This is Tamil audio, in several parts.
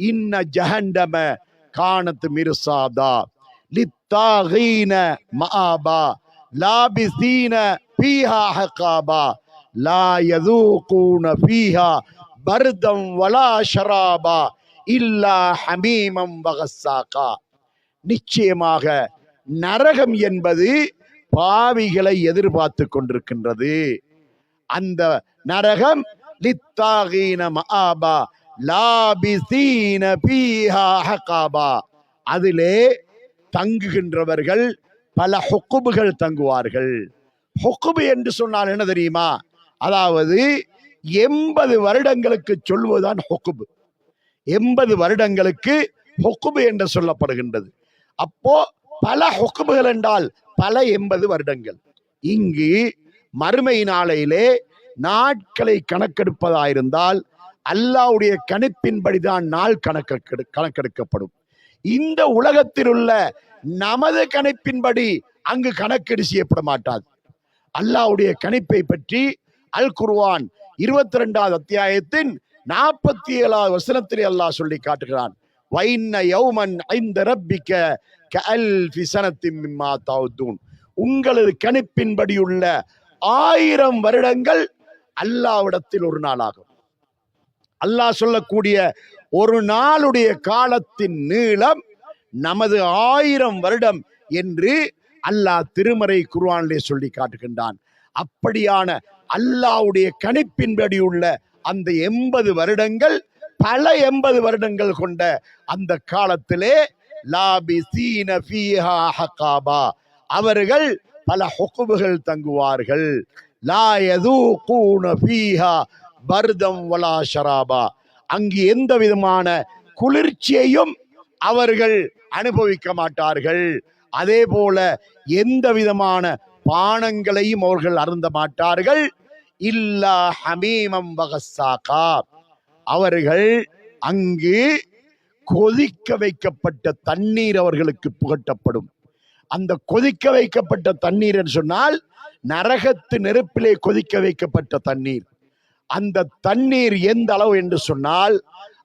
இன்ன ஜஹண்டம காணத்து மிருசாதா. லித்தாகீன மாபா லாபிசீன ஃபீஹா ஹகாபா. லா யதூகூன ஃபீஹா பர்தம் வலா ஷராபா. இல்லா ஹமீமம் வகசாக்கா நிச்சயமாக நரகம் என்பது பாவிகளை எதிர்பார்த்து கொண்டிருக்கின்றது. அந்த நரகம் லித்தாகீன மஆபா லாபிசீன ஃபீஹா ஹகாபா. அதிலே தங்குகின்றவர்கள் பல ஹொக்குபுகள் தங்குவார்கள். ஹொக்குபு என்று சொன்னால் என்ன தெரியுமா? அதாவது எண்பது வருடங்களுக்கு சொல்வதுதான் ஹொக்குபு. எண்பது வருடங்களுக்கு ஹொக்குபு என்று சொல்லப்படுகின்றது. அப்போ பல ஹொக்குபுகள் என்றால் பல எண்பது வருடங்கள். இங்கு மறுமை நாளையிலே நாட்களை கணக்கெடுப்பதாயிருந்தால் அல்லாவுடைய கணிப்பின்படிதான் நாள் கணக்கு கணக்கெடுக்கப்படும். இந்த உலகத்தில் உள்ள நமது கணிப்பின்படி அங்கு கணக்கெடு செய்யப்பட மாட்டாது அல்லாவுடைய கணிப்பை பற்றி அல் குர்வான் இருபத்தி ரெண்டாவது அத்தியாயத்தின் நாற்பத்தி ஏழாவது வசனத்திலே அல்லாஹ் சொல்லி காட்டுகிறான். வைன்ன யௌமன் ஐந்த ரப்பிக்க கல் ஃபிசனத்தின் மிம்மா தாவுதூன் உங்களது கணிப்பின்படி உள்ள ஆயிரம் வருடங்கள் அல்லாவிடத்தில் ஒரு நாளாகும். அல்லாஹ் சொல்லக்கூடிய ஒரு நாளுடைய காலத்தின் நீளம் நமது ஆயிரம் வருடம் என்று அல்லாஹ் திருமறை குர்வானிலே சொல்லி காட்டுகின்றான். அப்படியான அல்லாஹ்வுடைய கணிப்பின்படி உள்ள அந்த எண்பது வருடங்கள் பல எண்பது வருடங்கள் கொண்ட அந்த காலத்திலே ஃபீஹா ஹகாபா. அவர்கள் பல ஹுக்குபுகள் தங்குவார்கள். லா யதூகூன ஃபீஹா பர்தம் வலா ஷராபா. அங்கு எந்த விதமான குளிர்ச்சியையும் அவர்கள் அனுபவிக்க மாட்டார்கள். அதே போல எந்த விதமான பானங்களையும் அவர்கள் அருந்த மாட்டார்கள். இல்லா ஹமீமம் வகசாக்கா அவர்கள் அங்கு கொதிக்க வைக்கப்பட்ட தண்ணீர் அவர்களுக்கு புகட்டப்படும். அந்த கொதிக்க வைக்கப்பட்ட தண்ணீர் என்று சொன்னால் நரகத்து நெருப்பிலே கொதிக்க வைக்கப்பட்ட தண்ணீர். அந்த தண்ணீர் எந்த அளவு என்று சொன்னால்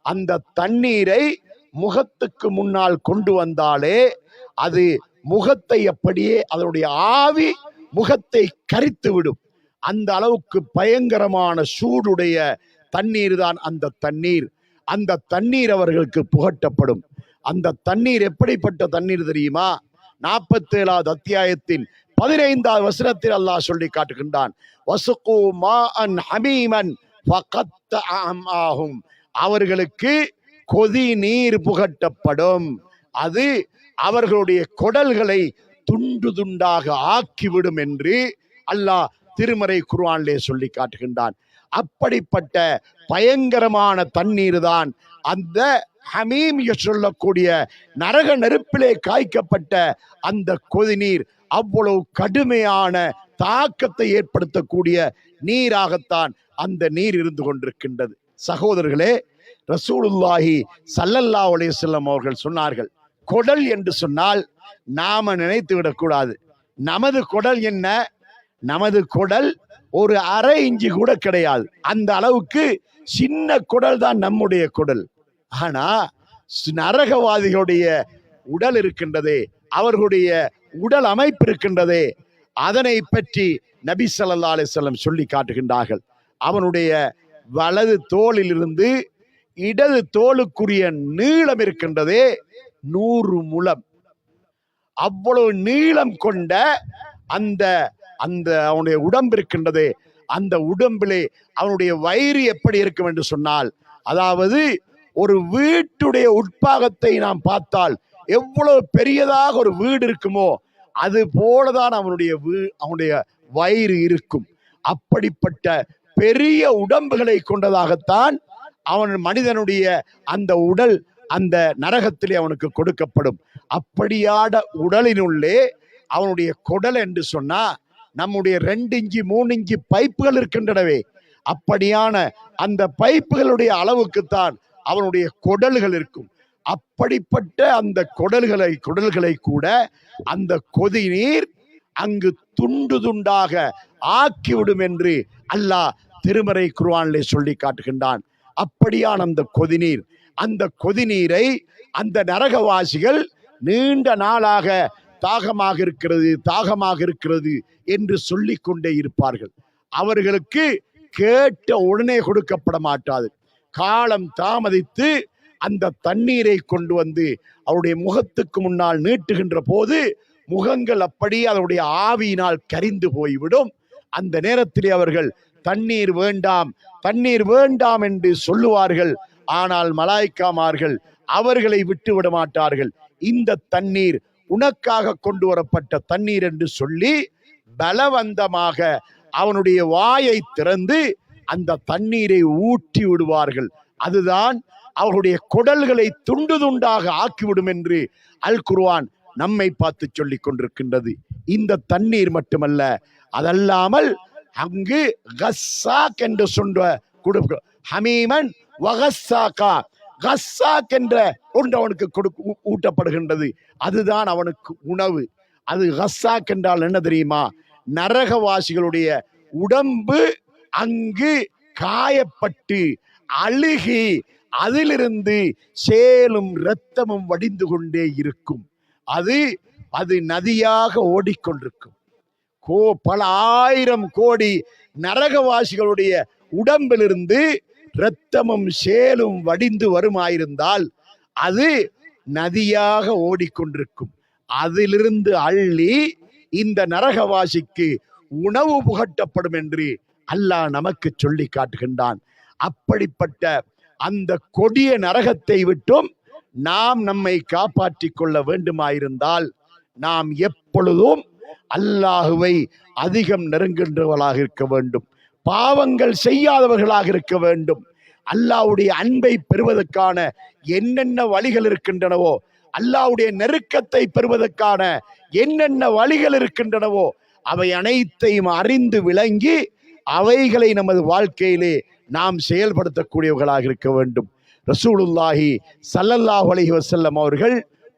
அந்த தண்ணீரை முகத்துக்கு முன்னால் கொண்டு வந்தாலே அது முகத்தை அப்படியே அதனுடைய ஆவி முகத்தை கரித்து விடும். அந்த அளவுக்கு பயங்கரமான சூடுடைய தண்ணீர் தான் அந்த தண்ணீர். அந்த தண்ணீர் அவர்களுக்கு புகட்டப்படும். அந்த தண்ணீர் எப்படிப்பட்ட தண்ணீர் தெரியுமா? நாற்பத்தி ஏழாவது அத்தியாயத்தின் பதினைந்தாவது வசனத்தில் அல்லாஹ் சொல்லி காட்டுகின்றான். வசுகு மா அன் ஹமீமன் ஃபகத்த அவர்களுக்கு கொதி நீர் புகட்டப்படும். அது அவர்களுடைய குடல்களை துண்டு துண்டாக ஆக்கிவிடும் என்று அல்லாஹ் திருமறை குர்ஆனிலே சொல்லி காட்டுகின்றான். அப்படிப்பட்ட பயங்கரமான தண்ணீர் தான் அந்த ஹமீம் என்று சொல்லக்கூடிய நரக நெருப்பிலே காய்க்கப்பட்ட அந்த கொதிநீர் அவ்வளவு கடுமையான தாக்கத்தை ஏற்படுத்தக்கூடிய நீராகத்தான் அந்த நீர் இருந்து கொண்டிருக்கின்றது. சகோதரர்களே ரசூலுல்லாஹி சல்லல்லா அலைஹி அவர்கள் சொன்னார்கள் குடல் என்று சொன்னால் நாம நினைத்து விடக்கூடாது. நமது குடல் என்ன? நமது குடல் ஒரு அரை இஞ்சி கூட கிடையாது. அந்த அளவுக்கு சின்ன குடல் தான் நம்முடைய குடல். ஆனா ஸ்- நரகவாதிகளுடைய உடல் இருக்கின்றது அவர்களுடைய உடல் அமைப்பு இருக்கின்றது அதனை பற்றி நபி சல்லா அலிசல்லம் சொல்லி காட்டுகின்றார்கள். அவனுடைய வலது தோளிலிருந்து இடது தோலுக்குரிய நீளம் இருக்கின்றதே நூறு முழம். அவ்வளவு நீளம் கொண்ட அந்த அந்த அவனுடைய உடம்பு இருக்கின்றது. அந்த உடம்பிலே அவனுடைய வயிறு எப்படி இருக்கும் என்று சொன்னால் அதாவது ஒரு வீட்டுடைய உட்பாகத்தை நாம் பார்த்தால் எவ்வளவு பெரியதாக ஒரு வீடு இருக்குமோ அது போலதான் அவனுடைய வீ அவனுடைய வயிறு இருக்கும். அப்படிப்பட்ட பெரிய உடம்புகளை கொண்டதாகத்தான் அவன் மனிதனுடைய அந்த உடல் அந்த நரகத்திலே அவனுக்கு கொடுக்கப்படும். அப்படியான உடலினுள்ளே அவனுடைய குடல் என்று சொன்னா நம்முடைய ரெண்டு இஞ்சி மூணு இஞ்சி பைப்புகள் இருக்கின்றனவே. அப்படியான அந்த பைப்புகளுடைய அளவுக்குத்தான் அவனுடைய குடல்கள் இருக்கும். அப்படிப்பட்ட அந்த குடல்களை குடல்களை கூட அந்த கொதி நீர் அங்கு துண்டு துண்டாக ஆக்கிவிடும் என்று அல்லாஹ் திருமறை குர்ஆனிலே சொல்லி காட்டுகின்றான். அப்படியான அந்த கொதிநீர் அந்த கொதிநீரை அந்த நரகவாசிகள் நீண்ட நாளாக தாகமாக இருக்கிறது தாகமாக இருக்கிறது என்று சொல்லிக்கொண்டே இருப்பார்கள். அவர்களுக்கு கேட்ட உடனே கொடுக்கப்பட மாட்டாது. காலம் தாமதித்து அந்த தண்ணீரை கொண்டு வந்து அவருடைய முகத்துக்கு முன்னால் நீட்டுகின்ற போது முகங்கள் அப்படியே அதனுடைய ஆவியினால் கரிந்து போய்விடும். அந்த நேரத்திலே அவர்கள் தண்ணீர் வேண்டாம் தண்ணீர் வேண்டாம் என்று சொல்லுவார்கள். ஆனால் மலாய்க்காமார்கள் அவர்களை விட்டு விட மாட்டார்கள். இந்த தண்ணீர் உனக்காக கொண்டு வரப்பட்ட தண்ணீர் என்று சொல்லி பலவந்தமாக அவனுடைய வாயை திறந்து அந்த தண்ணீரை ஊற்றி விடுவார்கள். அதுதான் அவர்களுடைய குடல்களை துண்டு துண்டாக ஆக்கிவிடும் என்று அல் குர்வான் நம்மை பார்த்து சொல்லிக் கொண்டிருக்கின்றது. இந்த தண்ணீர் மட்டுமல்ல அதல்லாமல் அங்கு கஸ்ஸாக் என்று சொல்ற கொடுக்க ஹமீமன் வகஸ்ஸாக்கா கஸ்ஸாக் என்ற ஒன்று அவனுக்கு கொடுக்க ஊட்டப்படுகின்றது. அதுதான் அவனுக்கு உணவு. அது கஸ்ஸாக் என்றால் என்ன தெரியுமா? நரகவாசிகளுடைய உடம்பு அங்கு காயப்பட்டு அழுகி அதிலிருந்து சேலும் இரத்தமும் வடிந்து கொண்டே இருக்கும். அது அது நதியாக ஓடிக்கொண்டிருக்கும். கோ பல ஆயிரம் கோடி நரகவாசிகளுடைய உடம்பிலிருந்து இரத்தமும் சேலும் வடிந்து வருமாயிருந்தால் அது நதியாக ஓடிக்கொண்டிருக்கும். அதிலிருந்து அள்ளி இந்த நரகவாசிக்கு உணவு புகட்டப்படும் என்று அல்லாஹ் நமக்கு சொல்லி காட்டுகின்றான். அப்படிப்பட்ட அந்த கொடிய நரகத்தை விட்டும் நாம் நம்மை காப்பாற்றிக் கொள்ள வேண்டுமாயிருந்தால் நாம் எப்பொழுதும் அல்லாஹுவை அதிகம் நெருங்குகின்றவர்களாக இருக்க வேண்டும். பாவங்கள் செய்யாதவர்களாக இருக்க வேண்டும். அல்லாஹ்வுடைய அன்பை பெறுவதற்கான என்னென்ன வழிகள் இருக்கின்றனவோ அல்லாவுடைய நெருக்கத்தை பெறுவதற்கான என்னென்ன வழிகள் இருக்கின்றனவோ அவை அனைத்தையும் அறிந்து விளங்கி அவைகளை நமது வாழ்க்கையிலே நாம் செயல்படுத்தக்கூடியவர்களாக இருக்க வேண்டும். ரசூலுல்லாஹி சல்லல்லாஹ் அலஹி வசல்லம் அவர்கள்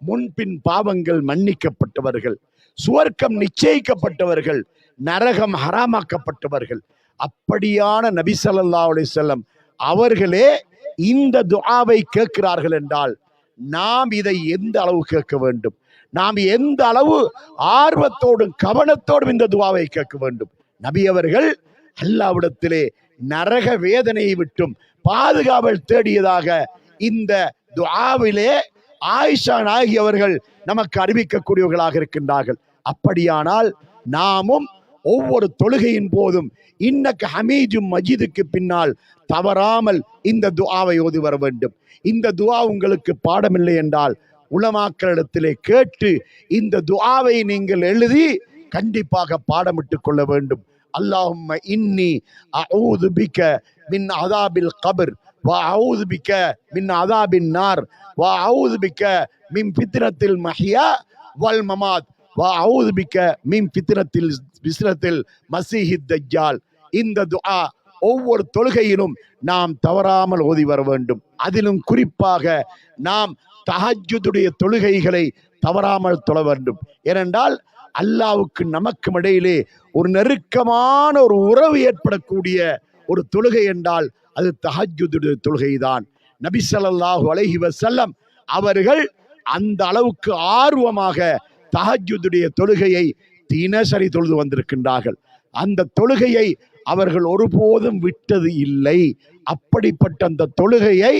முன்பின் பாவங்கள் மன்னிக்கப்பட்டவர்கள் சுவர்க்கம் நிச்சயிக்கப்பட்டவர்கள் நரகம் ஹராமாக்கப்பட்டவர்கள். அப்படியான நபி சல்லா அலி செல்லம் அவர்களே இந்த துஆவை கேட்கிறார்கள் என்றால் நாம் இதை எந்த அளவு கேட்க வேண்டும்? நாம் எந்த அளவு ஆர்வத்தோடும் கவனத்தோடும் இந்த துவாவை கேட்க வேண்டும்? நபி அவர்கள் அல்லாவிடத்திலே நரக வேதனையை விட்டும் பாதுகாவல் தேடியதாக இந்த துஆவிலே ஆயிஷா நாயகி அவர்கள் நமக்கு அறிவிக்கக்கூடியவர்களாக இருக்கின்றார்கள். அப்படியானால் நாமும் ஒவ்வொரு தொழுகையின் போதும் இன்னக்கு ஹமீஜும் மஜிதுக்கு பின்னால் தவறாமல் இந்த துஆவை ஓதி வர வேண்டும். இந்த துஆ உங்களுக்கு பாடமில்லை என்றால் உளமாக்களிடத்திலே கேட்டு இந்த துஆவை நீங்கள் எழுதி கண்டிப்பாக பாடமிட்டு கொள்ள வேண்டும். அல்லாஹும் இன்னி அவுது பிக்க மின் அதாபில் கபர் வா அவுது பிக்க மின் அதாபின் நார் வா அவுது பிக்க மின் பித்திரத்தில் மஹியா வல் மமாத் வா அவுது பிக்க மின் பித்திரத்தில் பிஸ்ரத்தில் மசீஹித் தஜ்ஜால் இந்த துஆ ஒவ்வொரு தொழுகையிலும் நாம் தவறாமல் ஓதி வர வேண்டும். அதிலும் குறிப்பாக நாம் தஹஜ்ஜுடைய தொழுகைகளை தவறாமல் தொழ வேண்டும். ஏனென்றால் அல்லாவுக்கு நமக்கும் இடையிலே ஒரு நெருக்கமான ஒரு உறவு ஏற்படக்கூடிய ஒரு தொழுகை என்றால் அது தஹஜ்ஜுடைய தொழுகைதான். நபி ஸல்லல்லாஹு அலைஹி வஸல்லம் அவர்கள் அந்த அளவுக்கு ஆர்வமாக தஹஜ்ஜுடைய தொழுகையை தினசரி தொழுது வந்திருக்கின்றார்கள். அந்த தொழுகையை அவர்கள் ஒருபோதும் விட்டது இல்லை. அப்படிப்பட்ட அந்த தொழுகையை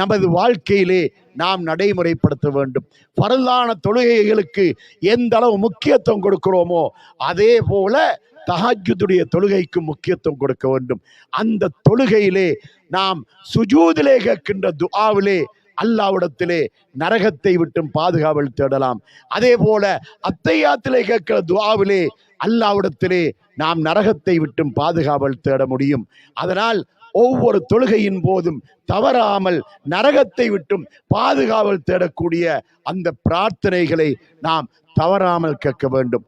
நமது வாழ்க்கையிலே நாம் நடைமுறைப்படுத்த வேண்டும். பரலான தொழுகைகளுக்கு எந்த அளவு முக்கியத்துவம் கொடுக்கிறோமோ அதே போல தஹஜ்ஜுடைய தொழுகைக்கு முக்கியத்துவம் கொடுக்க வேண்டும். அந்த தொழுகையிலே நாம் சுஜூதிலே கேட்கின்ற துஆவிலே அல்லாவிடத்திலே நரகத்தை விட்டும் பாதுகாவல் தேடலாம். அதே போல அத்தையாத்திலே கேட்கிற துஆவிலே அல்லாவிடத்திலே நாம் நரகத்தை விட்டும் பாதுகாவல் தேட முடியும். அதனால் ஒவ்வொரு தொழுகையின் போதும் தவறாமல் நரகத்தை விட்டும் பாதுகாவல் தேடக்கூடிய அந்த பிரார்த்தனைகளை நாம் தவறாமல் கேட்க வேண்டும்.